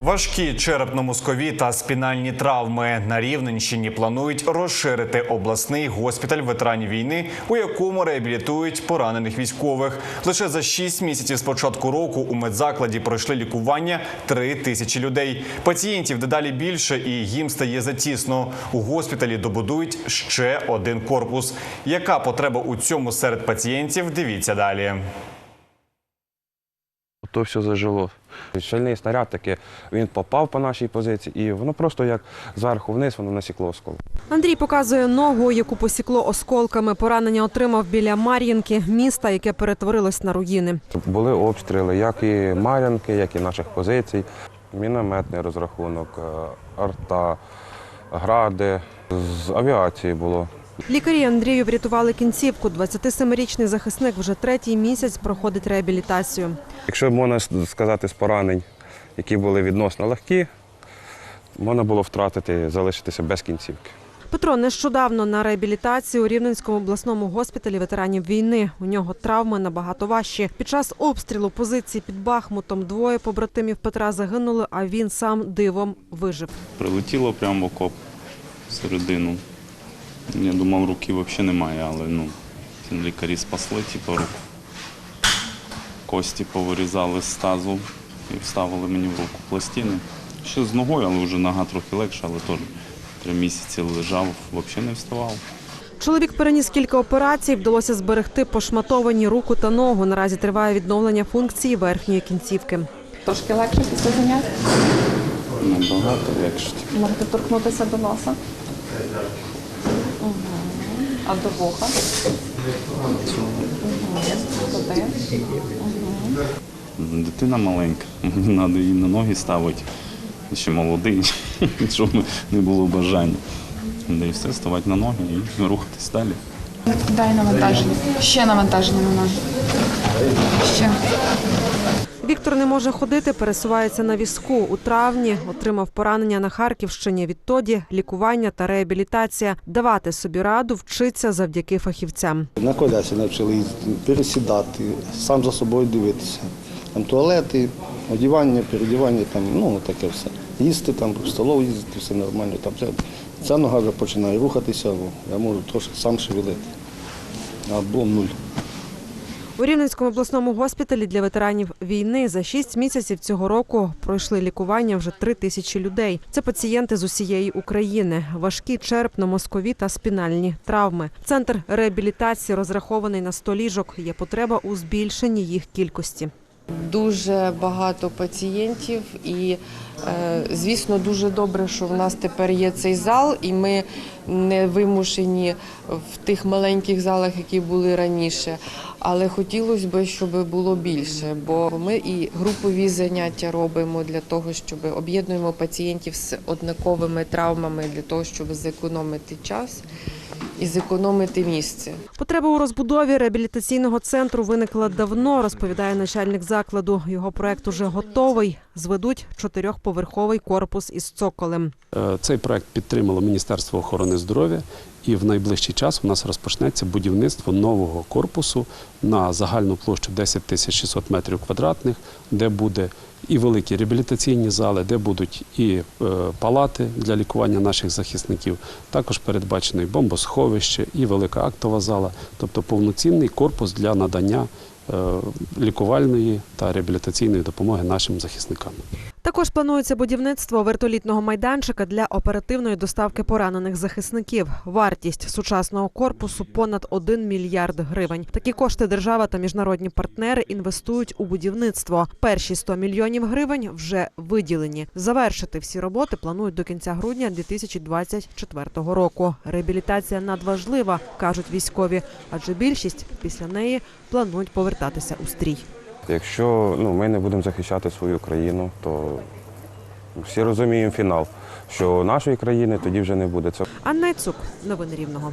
Важкі черепно-мозкові та спінальні травми на Рівненщині планують розширити обласний госпіталь ветеранів війни, у якому реабілітують поранених військових. Лише за 6 місяців з початку року у медзакладі пройшли лікування 3 тисячі людей. Пацієнтів дедалі більше, і їм стає затісно. У госпіталі добудують ще один корпус. Яка потреба у цьому серед пацієнтів? Дивіться далі. То все зажило. Щільний снаряд таки, він попав по нашій позиції, і воно просто як зверху вниз, воно насікло оскол. Андрій показує ногу, яку посікло осколками. Поранення отримав біля Мар'їнки, міста, яке перетворилось на руїни. Були обстріли, як і Мар'янки, як і наших позицій. Мінометний розрахунок, е, арта, гради. З авіації було. Лікарі Андрію врятували кінцівку. 27-річний захисник вже третій місяць проходить реабілітацію. Якщо можна сказати з поранень, які були відносно легкі, можна було втратити, залишитися без кінцівки. Петро нещодавно на реабілітації у Рівненському обласному госпіталі ветеранів війни. У нього травми набагато важчі. Під час обстрілу позиції під Бахмутом двоє побратимів Петра загинули, а він сам дивом вижив. Прилетіло прямо в окоп всередину. Я думав, руки взагалі немає, але ну, лікарі спасли типу, руку. Кості повирізали з тазу і вставили мені в руку пластини. Ще з ногою, але вже нога трохи легша, але теж три місяці лежав, взагалі не вставав. Чоловік переніс кілька операцій. Вдалося зберегти пошматовані руку та ногу. Наразі триває відновлення функції верхньої кінцівки. Трошки легше після занять. Набагато легше. Можете торкнутися до носа. А до? Угу. Дитина маленька, мені треба її на ноги ставити. Ще молодий, щоб не було бажання. Да і все, ставати на ноги і рухатись далі. Дай навантаження. Ще навантаження на ноги. Не може ходити, пересувається на візку. У травні отримав поранення на Харківщині. Відтоді лікування та реабілітація. Давати собі раду вчиться завдяки фахівцям. На колясі навчили пересідати, сам за собою дивитися. Там туалети, одівання, передівання, там, ну таке все. Їсти там, в столову їздити, все нормально. Там. Ця нога вже починає рухатися, я можу трошки сам шевелити. А було нуль. У Рівненському обласному госпіталі для ветеранів війни за шість місяців цього року пройшли лікування вже три тисячі людей. Це пацієнти з усієї України, важкі черпно-мозкові та спінальні травми. Центр реабілітації розрахований на 100 ліжок. Є потреба у збільшенні їх кількості. Дуже багато пацієнтів, і е, звісно, дуже добре, що в нас тепер є цей зал, і ми не вимушені в тих маленьких залах, які були раніше. Але хотілося б, щоб було більше, бо ми і групові заняття робимо для того, щоб об'єднуємо пацієнтів з однаковими травмами для того, щоб зекономити час і зекономити місце. Потреба у розбудові реабілітаційного центру виникла давно, розповідає начальник закладу. Його проект уже готовий. Зведуть чотирьохповерховий корпус із цоколем. Е, Цей проект підтримало Міністерство охорони здоров'я, і в найближчий час у нас розпочнеться будівництво нового корпусу на загальну площу 10 тисяч 600 метрів квадратних, де буде і великі реабілітаційні зали, де будуть і е, палати для лікування наших захисників. Також передбачено і бомбосховище, і велика актова зала, тобто повноцінний корпус для надання е, лікувальної та реабілітаційної допомоги нашим захисникам. Також планується будівництво вертолітного майданчика для оперативної доставки поранених захисників. Вартість сучасного корпусу понад 1 мільярд гривень. Такі кошти держава та міжнародні партнери інвестують у будівництво. Перші 100 мільйонів гривень вже виділені. Завершити всі роботи планують до кінця грудня 2024 року. Реабілітація надважлива, кажуть військові, адже більшість після неї планують повертатися у стрій. Якщо ну, ми не будемо захищати свою країну, то всі розуміємо фінал, що нашої країни тоді вже не буде. Це Анна Цук, новини Рівного.